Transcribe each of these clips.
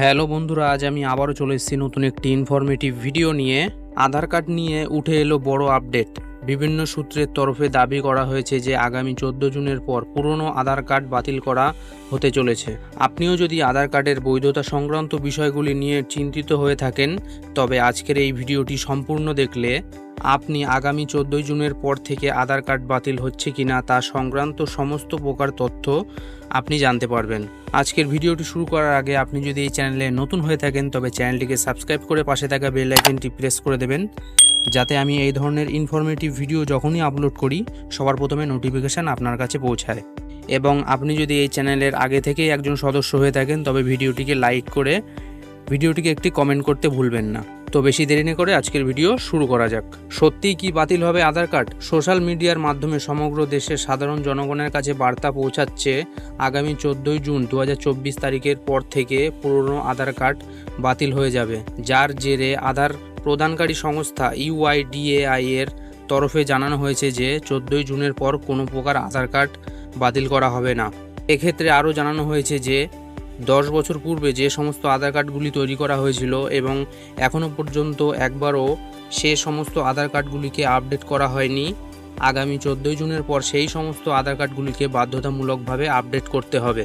Hello বন্ধুরা, আজ আমি আবারও চলে এসেছি নতুন একটি ইনফরমেটিভ ভিডিও নিয়ে। আধার কার্ড নিয়ে উঠে এলো বড় আপডেট বিভিন্ন সূত্রের তরফে দাবি করা হয়েছে যে আগামী চোদ্দ জুনের পর পুরনো আধার কার্ড বাতিল করা হতে চলেছে। আপনিও যদি আধার কার্ডের বৈধতা সংক্রান্ত বিষয়গুলি নিয়ে চিন্তিত হয়ে থাকেন, তবে আজকের এই ভিডিওটি সম্পূর্ণ দেখলে আপনি আগামী চোদ্দোই জুনের পর থেকে আধার কার্ড বাতিল হচ্ছে কিনা তা সংক্রান্ত সমস্ত প্রকার তথ্য আপনি জানতে পারবেন। আজকের ভিডিওটি শুরু করার আগে আপনি যদি এই চ্যানেলে নতুন হয়ে থাকেন, তবে চ্যানেলটিকে সাবস্ক্রাইব করে পাশে থাকা বেল আইকনটি প্রেস করে দেবেন। যাতে আমি এই ধরনের ইনফরমেটিভ ভিডিও যখনই আপলোড করি, সবার প্রথমে নোটিফিকেশান আপনার কাছে পৌঁছায়। এবং আপনি যদি এই চ্যানেলের আগে থেকেই একজন সদস্য হয়ে থাকেন, তবে ভিডিওটিকে লাইক করে, ভিডিওটিকে একটি কমেন্ট করতে ভুলবেন না। তো বেশি দেরি না করে আজকের ভিডিও শুরু করা যাক। সত্যিই কি বাতিল হবে আধার কার্ড? সোশ্যাল মিডিয়ার মাধ্যমে সমগ্র দেশের সাধারণ জনগণের কাছে বার্তা পৌঁছাচ্ছে আগামী চোদ্দোই জুন দু হাজার চব্বিশ তারিখের পর থেকে পুরনো আধার কার্ড বাতিল হয়ে যাবে। যার জেরে আধার প্রদানকারী সংস্থা ইউআইডিএআই এর তরফে জানানো হয়েছে যে চোদ্দোই জুনের পর কোনো প্রকার আধার কার্ড বাতিল করা হবে না। এক্ষেত্রে আরও জানানো হয়েছে যে দশ বছর পূর্বে যে সমস্ত আধার কার্ডগুলি তৈরি করা হয়েছিল এবং এখনও পর্যন্ত একবারও সে সমস্ত আধার কার্ডগুলিকে আপডেট করা হয়নি, আগামী চোদ্দোই জুনের পর সেই সমস্ত আধার কার্ডগুলিকে বাধ্যতামূলকভাবে আপডেট করতে হবে।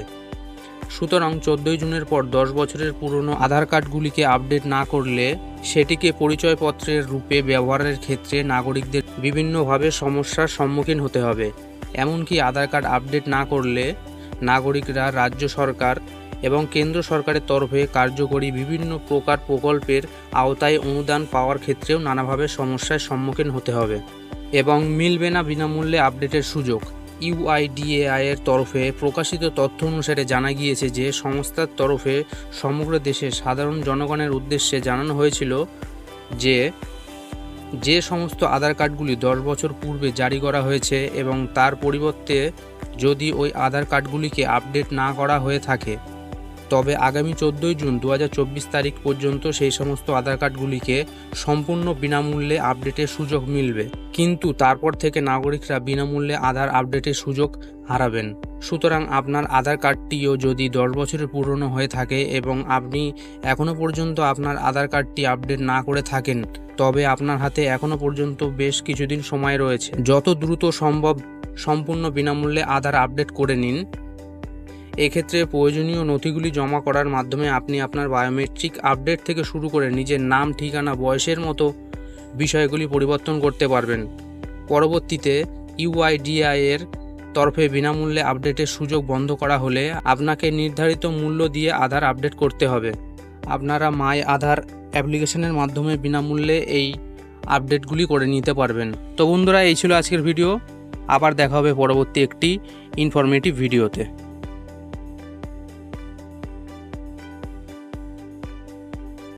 সুতরাং চোদ্দোই জুনের পর দশ বছরের পুরনো আধার কার্ডগুলিকে আপডেট না করলে সেটিকে পরিচয়পত্রের রূপে ব্যবহারের ক্ষেত্রে নাগরিকদের বিভিন্নভাবে সমস্যার সম্মুখীন হতে হবে। এমনকি আধার কার্ড আপডেট না করলে নাগরিকরা রাজ্য সরকার এবং কেন্দ্র সরকারের তরফে কার্যকরী বিভিন্ন প্রকার প্রকল্পের আওতায় অনুদান পাওয়ার ক্ষেত্রেও নানাভাবে সমস্যার সম্মুখীন হতে হবে এবং মিলবে না বিনামূল্যে আপডেটের সুযোগ। ইউআইডিএআই এর তরফে প্রকাশিত তথ্য অনুসারে জানা গিয়েছে যে সংস্থার তরফে সমগ্র দেশে সাধারণ জনগণের উদ্দেশ্যে জানানো হয়েছিল যে যে সমস্ত আধার কার্ডগুলি দশ বছর পূর্বে জারি করা হয়েছে এবং তার পরিবর্তে যদি ওই আধার কার্ডগুলিকে আপডেট না করা হয়ে থাকে তবে আগামী চোদ্দোই জুন দু হাজার চব্বিশ তারিখ পর্যন্ত সেই সমস্ত আধার কার্ডগুলিকে সম্পূর্ণ বিনামূল্যে আপডেটের সুযোগ মিলবে। কিন্তু তারপর থেকে নাগরিকরা বিনামূল্যে আধার আপডেটের সুযোগ হারাবেন। সুতরাং আপনার আধার কার্ডটিও যদি দশ বছরের পুরনো হয়ে থাকে এবং আপনি এখনও পর্যন্ত আপনার আধার কার্ডটি আপডেট না করে থাকেন, তবে আপনার হাতে এখনও পর্যন্ত বেশ কিছুদিন সময় রয়েছে। যত দ্রুত সম্ভব সম্পূর্ণ বিনামূল্যে আধার আপডেট করে নিন এক্ষেত্রে প্রয়োজনীয় নথিগুলি জমা করার মাধ্যমে আপনি আপনার বায়োমেট্রিক আপডেট থেকে শুরু করে নিজের নাম, ঠিকানা, বয়সের মতো বিষয়গুলি পরিবর্তন করতে পারবেন। পরবর্তীতে ইউআইডিআই এর তরফে বিনামূল্যে আপডেটের সুযোগ বন্ধ করা হলে আপনাকে নির্ধারিত মূল্য দিয়ে আধার আপডেট করতে হবে। আপনারা মাই আধার অ্যাপ্লিকেশনের মাধ্যমে বিনামূল্যে এই আপডেটগুলি করে নিতে পারবেন। তো বন্ধুরা, এই ছিল আজকের ভিডিও। আবার দেখা হবে পরবর্তী একটি ইনফরমেটিভ ভিডিওতে।